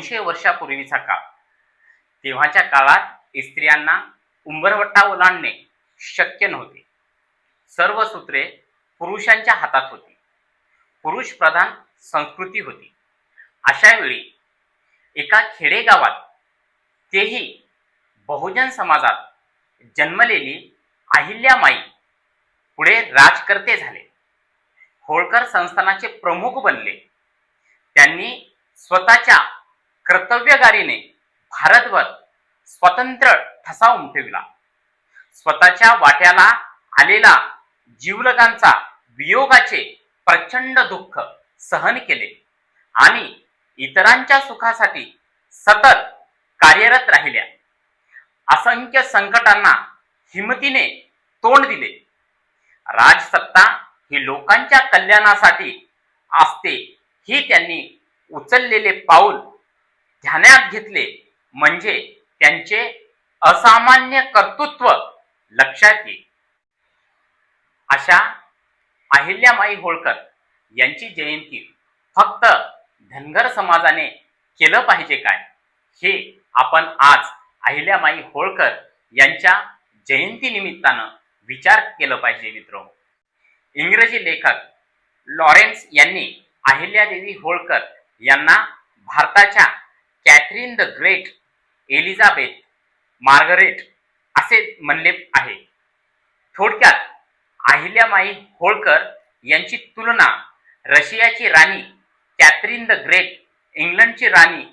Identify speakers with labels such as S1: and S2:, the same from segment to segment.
S1: दोनशे वर्षापूर्वीचा काळ. तेव्हाच्या काळात स्त्रियांना उंबरवट्टा ओलांडणे शक्य नव्हते. सर्व सूत्रे पुरुषांच्या हातात होती. पुरुष प्रधान संस्कृती होती. अशा वेळी एका खेडेगावात तेही बहुजन समाजात जन्मलेली अहिल्यामाई पुढे राजकर्ते झाले. होळकर संस्थानाचे प्रमुख बनले. त्यांनी स्वतःच्या कर्तव्यगारीने भारतभर स्वतंत्र ठसा उमटविला स्वतःच्या वाट्याला आलेला जीवलगांचा वियोगाचे प्रचंड दुःख सहन केले आणि इतरांच्या सुखासाठी सतत कार्यरत राहिल्या. असंख्य संकटांना हिमतीने तोंड दिले. राजसत्ता ही लोकांच्या कल्याणासाठी असते ही त्यांनी उचललेले पाऊल ध्यानात घेतले म्हणजे त्यांचे असामान्य कर्तृत्व लक्षात येईल. अशा अहिल्यामाई होळकर यांची जयंती फक्त धनगर समाजाने केलं पाहिजे काय? हे आपण आज अहिल्यामाई होळकर यांच्या जयंती निमित्तानं विचार केलं पाहिजे मित्र. इंग्रजी लेखक लॉरेन्स यांनी अहिल्यादेवी होळकर यांना भारताच्या Catherine the great Elizabeth Margaret असे म्हणले आहे. थोडक्यात अहिल्यामाई होळकर यांची तुलना रशियाची राणी कॅथरीन द ग्रेट इंग्लंडची राणी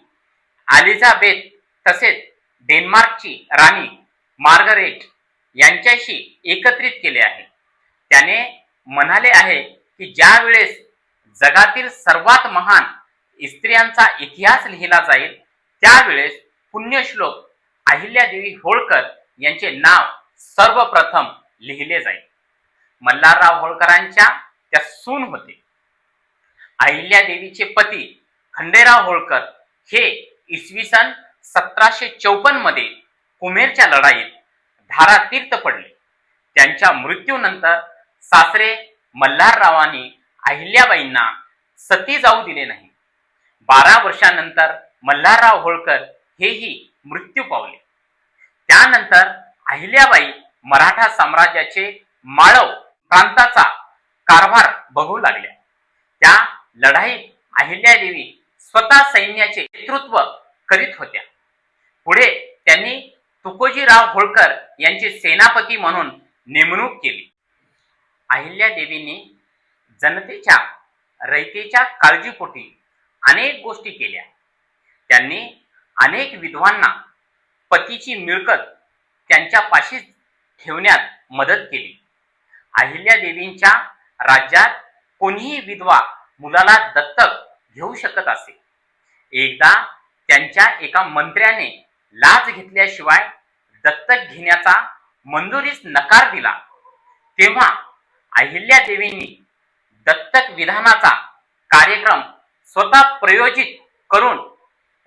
S1: अलिझाबेथ तसेच डेन्मार्कची राणी मार्गरेट यांच्याशी एकत्रित केले आहे. त्याने म्हणाले आहे की ज्यावेळेस जगातील सर्वात महान स्त्रियांचा इतिहास लिहिला जाईल. त्यावेळेस पुण्यश्लोक अहिल्यादेवी होळकर यांचे नाव सर्वप्रथम लिहिले जाईल. मल्हारराव होळकरांच्या त्या सून होते. अहिल्यादेवीचे पती खंडेराव होळकर हे इसवी सन सतराशे चौपन्नमध्ये कुमेरच्या लढाईत धारातीर्थ पडले. त्यांच्या मृत्यूनंतर सासरे मल्हाररावांनी अहिल्याबाईंना सती जाऊ दिले नाही. बारा वर्षानंतर मल्हारराव होळकर हेही मृत्यू पावले. त्यानंतर अहिल्याबाई मराठा साम्राज्याचे माळव प्रांताचा कारभार बघू लागल्या. त्या लढाईत अहिल्यादेवी स्वतः सैन्याचे नेतृत्व करीत होत्या. पुढे त्यांनी तुकोजीराव होळकर यांची सेनापती म्हणून नेमणूक केली. अहिल्यादेवींनी जनतेच्या रयतेच्या काळजीपोटी अनेक गोष्टी केल्या. त्यांनी अनेक विधवांना पतीची मिळकत त्यांच्यापाशीच ठेवण्यात मदत केली. अहिल्यादेवींच्या राज्यात कोणीही विधवा मुलाला दत्तक घेऊ शकत असे. एकदा त्यांच्या एका मंत्र्याने लाच घेतल्याशिवाय दत्तक घेण्याचा मंजुरीस नकार दिला. तेव्हा अहिल्यादेवींनी दत्तक विधानाचा कार्यक्रम स्वतः प्रयोजित करून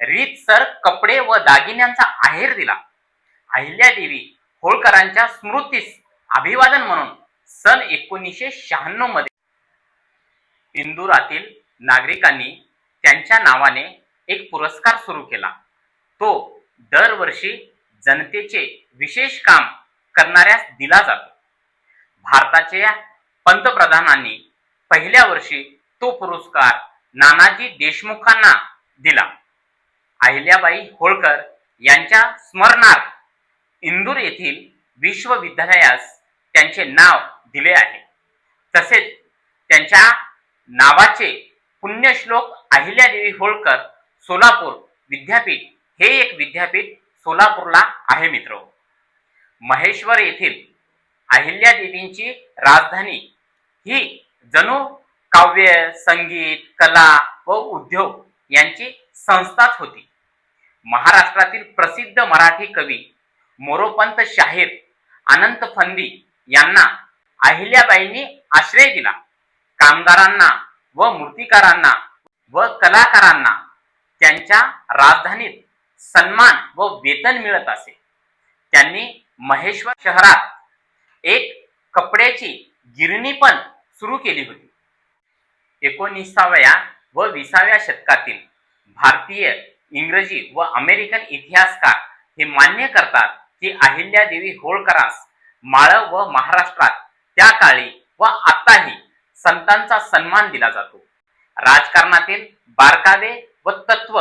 S1: रीतसर कपडे व दागिन्यांचा आहेर दिला. अहिल्यादेवी होळकरांच्या स्मृतीस अभिवादन म्हणून सन एकोणीसशे शहाण्णवमध्ये इंदुरातील नागरिकांनी त्यांच्या नावाने एक पुरस्कार सुरू केला. तो दरवर्षी जनतेचे विशेष काम करणाऱ्यास दिला जातो. भारताच्या पंतप्रधानांनी पहिल्या वर्षी तो पुरस्कार नानाजी देशमुखांना दिला. अहिल्याबाई होळकर यांच्या स्मरणार्थ इंदूर येथील विश्वविद्यालयास त्यांचे नाव दिले आहे. तसेच त्यांच्या नावाचे पुण्यश्लोक अहिल्यादेवी होळकर सोलापूर विद्यापीठ हे एक विद्यापीठ सोलापूरला आहे मित्र. महेश्वर येथील अहिल्यादेवींची राजधानी ही जणू काव्य संगीत कला व उद्योग यांची संस्थाच होती. महाराष्ट्रातील प्रसिद्ध मराठी कवी मोरोपंत शाहीर अनंत फंदी यांना अहिल्याबाईंनी आश्रय दिला. कामगारांना व मूर्तिकारांना व कलाकारांना त्यांच्या राजधानीत सन्मान व वेतन मिळत असे. त्यांनी महेश्वर शहरात एक कपड्याची गिरणी पण सुरू केली होती. एकोणीसाव्या व विसाव्या शतकातील भारतीय इंग्रजी व अमेरिकन इतिहासकार हे मान्य करतात की अहिल्यादेवी होळकरास माळ व महाराष्ट्रात त्या काळी व आताही संतांचा सन्मान दिला जातो. राजकारणातील बारकावे व तत्व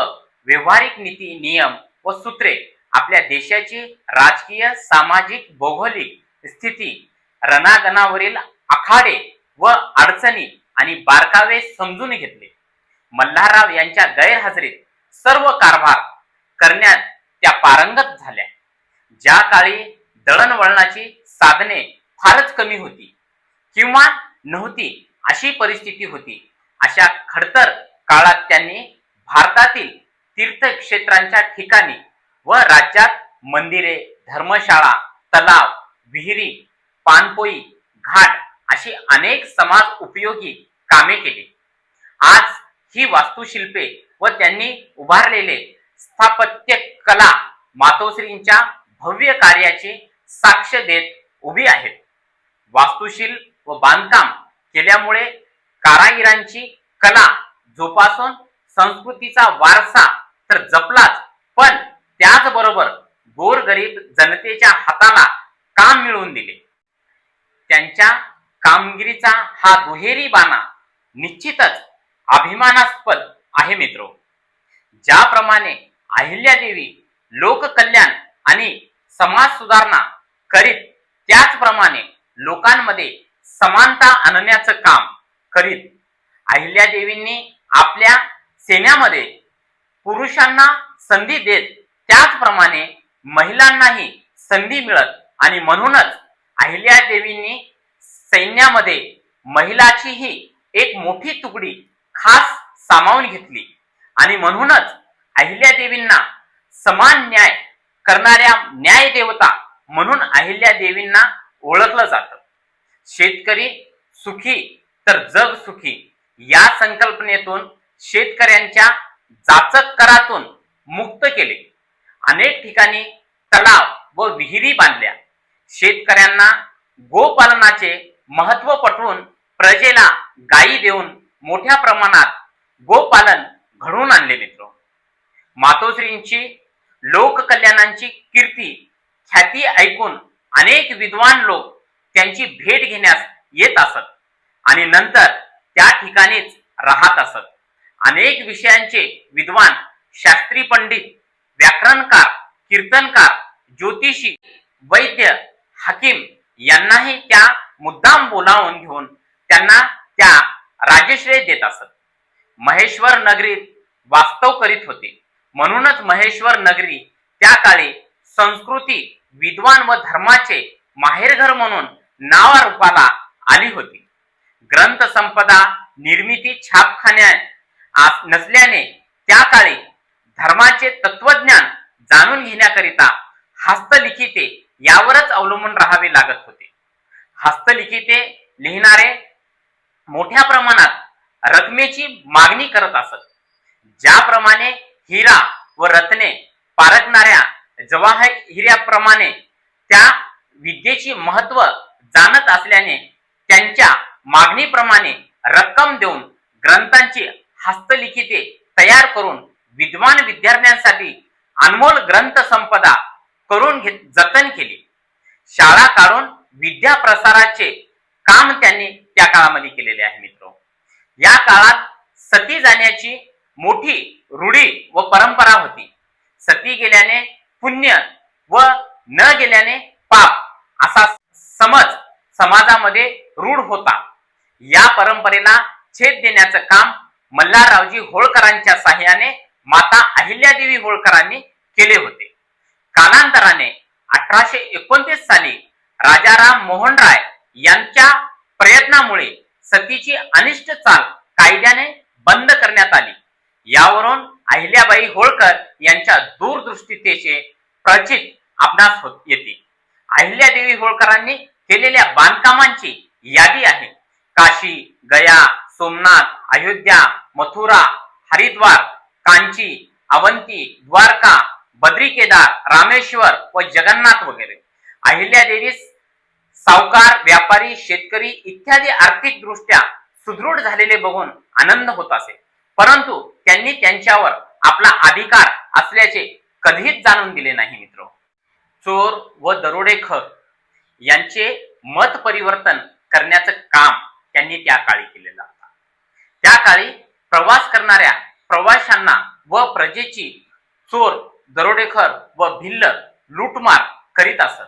S1: व्यवहारिक नीती नियम व सूत्रे आपल्या देशाची राजकीय सामाजिक भौगोलिक स्थिती रणागणावरील आखाडे व अडचणी आणि बारकावे समजून घेतले. मल्हारराव यांच्या गैरहजेरीत सर्व कारभार करण्यात त्या पारंगत झाल्या. ज्या काळी दळणवळणाची साधने फारच कमी होती किंवा नव्हती अशी परिस्थिती होती अशा खडतर काळात त्यांनी भारतातील तीर्थक्षेत्रांच्या ठिकाणी व राज्यात मंदिरे धर्मशाळा तलाव विहिरी पानपोई घाट अशी अनेक समाज उपयोगी कामे केली. आज ही वास्तुशिल्पे व त्यांनी उभारलेले स्थापत्य कला मातोश्रींच्या भव्य कार्याची साक्ष देत उभी आहेत. वास्तुशील व बांधकाम केल्यामुळे कारागिरांची कला जोपासून संस्कृतीचा वारसा तर जपलाच पण त्याचबरोबर गोरगरीब जनतेच्या हाताला काम मिळवून दिले. त्यांच्या कामगिरीचा हा दुहेरी बाणा निश्चितच अभिमानास्पद आहे मित्रो. ज्याप्रमाणे अहिल्यादेवी लोककल्याण आणि समाज सुधारणा करीत त्याचप्रमाणे लोकांमध्ये समानता आणण्याचं काम करीत अहिल्यादेवींनी आपल्या सैन्यामध्ये पुरुषांना संधी देत त्याचप्रमाणे महिलांनाही संधी मिळत आणि म्हणूनच अहिल्यादेवींनी सैन्यामध्ये महिलाचीही एक मोठी तुकडी खास सामावून घेतली. आणि म्हणूनच अहिल्यादेवींना समान न्याय करणाऱ्या न्याय देवता म्हणून अहिल्यादेवींना ओळखलं जातं. शेतकरी सुखी तर जग सुखी या संकल्पनेतून शेतकऱ्यांच्या जाचक करातून मुक्त केले. अनेक ठिकाणी तलाव व विहिरी बांधल्या. शेतकऱ्यांना गोपालनाचे महत्त्व पटवून प्रजेला गायी देऊन मोठ्या प्रमाणात गोपालन घडवून आणले मित्र. मातोश्रींची लोककल्याणांची कीर्ती ख्याती ऐकून अनेक विद्वान लोक त्यांची भेट घेण्यास येत असत आणि नंतर त्या ठिकाणीच राहत असत. अनेक विषयांचे विद्वान शास्त्री पंडित व्याकरणकार कीर्तनकार ज्योतिषी वैद्य हकीम यांनाही त्या मुद्दाम बोलावून घेऊन त्यांना त्या राजश्रय देत असत. महेश्वर नगरीत वास्तव करीत होते. म्हणूनच महेश्वर नगरी त्या काळी संस्कृती विद्वान व धर्माचे माहेरघर म्हणून नावारूपाला आली होती. ग्रंथ संपदा निर्मिती छापखान्या नसल्याने त्या काळी धर्माचे तत्वज्ञान जाणून घेण्याकरिता हस्तलिखिते यावरच अवलंबून राहावे लागत होते. हस्तलिखिते लिहिणारे मोठ्या प्रमाणात रकमेची मागणी करत असत. ज्याप्रमाणे हिरा व रत्ने पारखणाऱ्या जवाहर हिऱ्याप्रमाणे त्या विद्येची महत्त्व जाणत असल्याने त्यांच्या मागणीप्रमाणे रक्कम देऊन ग्रंथांची हस्तलिखिते तयार करून विद्वान विद्यार्थ्यांसाठी अनमोल ग्रंथ संपदा करून घेत जतन केली. शाळा काढून विद्या प्रसाराचे काम त्यांनी त्या काळामध्ये केलेले आहे मित्र. या काळात सती जाण्याची मोठी रूढी व परंपरा होती. सती गेल्याने पुण्य व न गेल्याने पाप असा समज समाजामध्ये रूढ होता. या परंपरेला छेद देण्याचं काम मल्हाररावजी होळकरांच्या साह्याने माता अहिल्यादेवी होळकरांनी केले होते. कालांतराने अठराशे एकोणतीस साली राजाराम मोहन राय यांच्या प्रयत्नामुळे सतीची अनिष्ट चाल कायद्याने बंद करण्यात आली. यावरून अहिल्याबाई होळकर यांच्या दूरदृष्टीतेचे प्रचित आपणास होत येते. अहिल्यादेवी होळकरांनी केलेल्या बांधकामांची यादी आहे. काशी गया सोमनाथ अयोध्या मथुरा हरिद्वार कांची अवंती द्वारका बद्री केदार रामेश्वर व जगन्नाथ वगैरे. अहिल्यादेवीस सावकार व्यापारी शेतकरी इत्यादी आर्थिक दृष्ट्या सुदृढ झालेले बघून आनंद होत असे. परंतु त्यांनी त्यांच्यावर आपला अधिकार असल्याचे कधीच जाणून दिले नाही मित्र. चोर व दरोडेखोर यांचे मत परिवर्तन करण्याचं काम त्यांनी त्या काळी केलेलं होता. त्या काळी प्रवास करणाऱ्या प्रवाशांना व प्रजेची चोर दरोडेखोर व भिल्ल लूटमार करीत असत.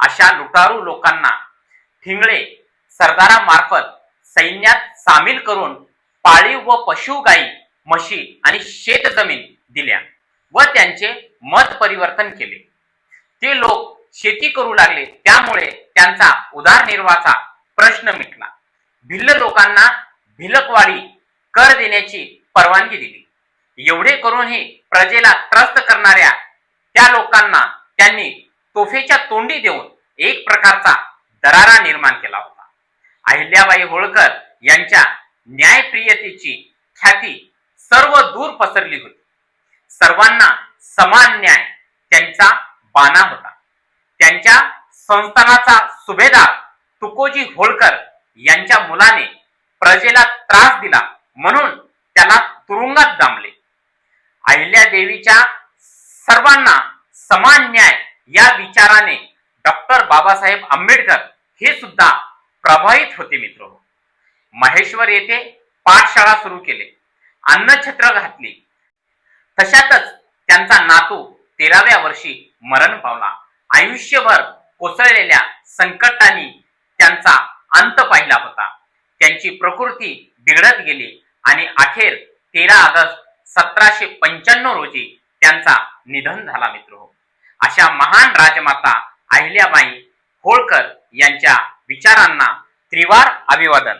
S1: अशा लुटारू लोकांना ठिंगळे सरदारामार्फत सैन्यात सामील करून पाळीव व पशु गाई म्हशी आणि शेतजमीन दिल्या व त्यांचे मत परिवर्तन केले. ते लोक शेती करू लागले त्यामुळे त्यांचा उदारनिर्वाहाचा प्रश्न मिटला. भिल्ल लोकांना भिलकवाडी कर देण्याची परवानगी दिली. एवढे करूनही प्रजेला त्रस्त करणाऱ्या त्या लोकांना त्यांनी तोफेच्या तोंडी देऊन एक प्रकारचा दरारा निर्माण केला होता. अहिल्याबाई होळकर यांच्या न्यायप्रियतेची ख्याती सर्व दूर पसरली होती. सर्वांना समान न्याय त्यांचा बाणा होता. त्यांच्या संस्थानाचा सुभेदार तुकोजी होळकर यांच्या मुलाने प्रजेला त्रास दिला म्हणून त्याला तुरुंगात दामले अहिल्या देवीच्या सर्वांना समान न्याय या विचाराने डॉक्टर बाबासाहेब आंबेडकर हे सुद्धा प्रभावित होते मित्र. महेश्वर येथे पाठशाळा सुरू केले. अन्नछत्र घातली. तशातच त्यांचा नातू तेराव्या वर्षी मरण पावला. आयुष्यभर कोसळलेल्या संकटांनी त्यांचा अंत पाहिला होता. त्यांची प्रकृती बिघडत गेली आणि अखेर तेरा ऑगस्ट सतराशे पंच्याण्णव रोजी त्यांचा निधन झाला मित्र. अशा महान राजमाता अहिल्याबाई होळकर यांच्या विचारांना त्रिवार अभिवादन.